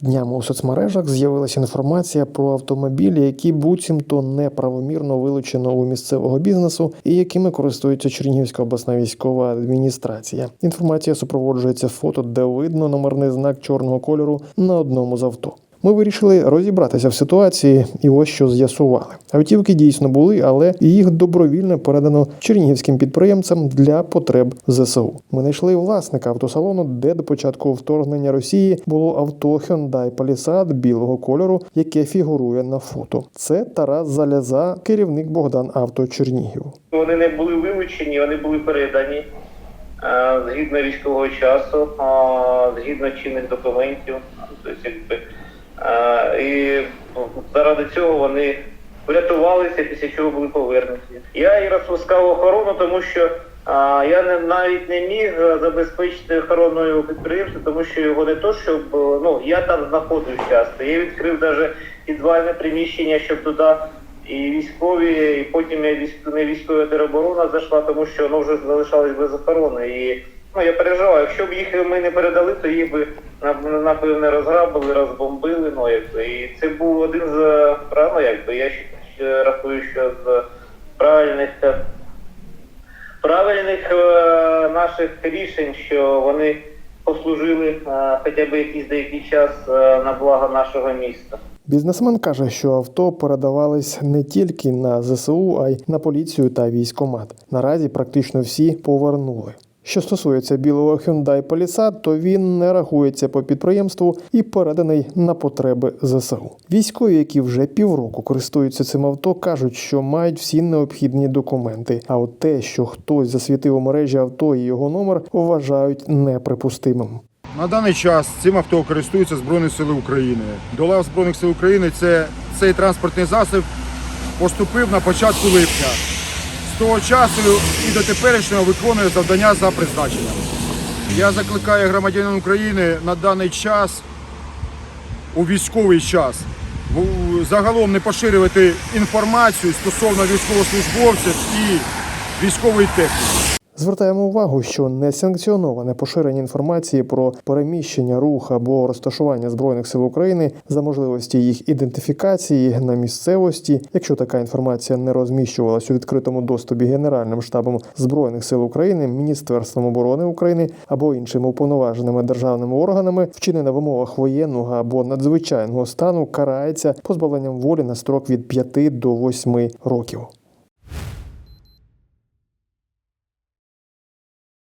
Днями у соцмережах з'явилася інформація про автомобілі, які буцімто неправомірно вилучено у місцевого бізнесу і якими користується Чернігівська обласна військова адміністрація. Інформація супроводжується фото, де видно номерний знак чорного кольору на одному з авто. Ми вирішили розібратися в ситуації, і ось що з'ясували. Автівки дійсно були, але їх добровільно передано чернігівським підприємцям для потреб ЗСУ. Ми знайшли власника автосалону, де до початку вторгнення Росії було авто Hyundai Palisade білого кольору, яке фігурує на фото. Це Тарас Заляза, керівник Богдан Авто Чернігів. Вони не були вилучені, вони були передані е, згідно військового часу, згідно чинних документів. Тобто, якби, е, і заради цього вони врятувалися, після чого були повернуті. Я і розпускав охорону, тому що я не, навіть не міг е, забезпечити охороною підприємства, тому що його не то, щоб е, ну я там знаходжусь часто. Я відкрив навіть підвальне приміщення, щоб туди і військові, і потім не військова тероборона зайшла, тому що воно вже залишалось без охорони. І ну я переживаю, якщо б їх ми не передали, то їх би на- напевне розграбили, розбомбили. Ну якби і це був один з ну, якби я ще рахую, що з правильних е, правильних е, наших рішень, що вони послужили е, хоча б якийсь деякий час на благо нашого міста. Бізнесмен каже, що авто передавались не тільки на ЗСУ, а й на поліцію та військомат. Наразі практично всі повернули. Що стосується білого Hyundai Palisade, то він не рахується по підприємству і переданий на потреби ЗСУ. Військові, які вже півроку користуються цим авто, кажуть, що мають всі необхідні документи. А от те, що хтось засвітив у мережі авто і його номер, вважають неприпустимим. На даний час цим авто користуються Збройні Сили України. До лав Збройних сил України це, цей транспортний засіб поступив на початку липня. Того часу і до теперішнього виконує завдання за призначенням. Я закликаю громадянин України на даний час, у військовий час, загалом не поширювати інформацію стосовно військовослужбовців і військової техніки. Звертаємо увагу, що несанкціоноване поширення інформації про переміщення, рух або розташування збройних сил України за можливості їх ідентифікації на місцевості, якщо така інформація не розміщувалась у відкритому доступі Генеральним штабом збройних сил України, Міністерством оборони України або іншими уповноваженими державними органами, вчинена в умовах воєнного або надзвичайного стану, карається позбавленням волі на строк від 5 до 8 років.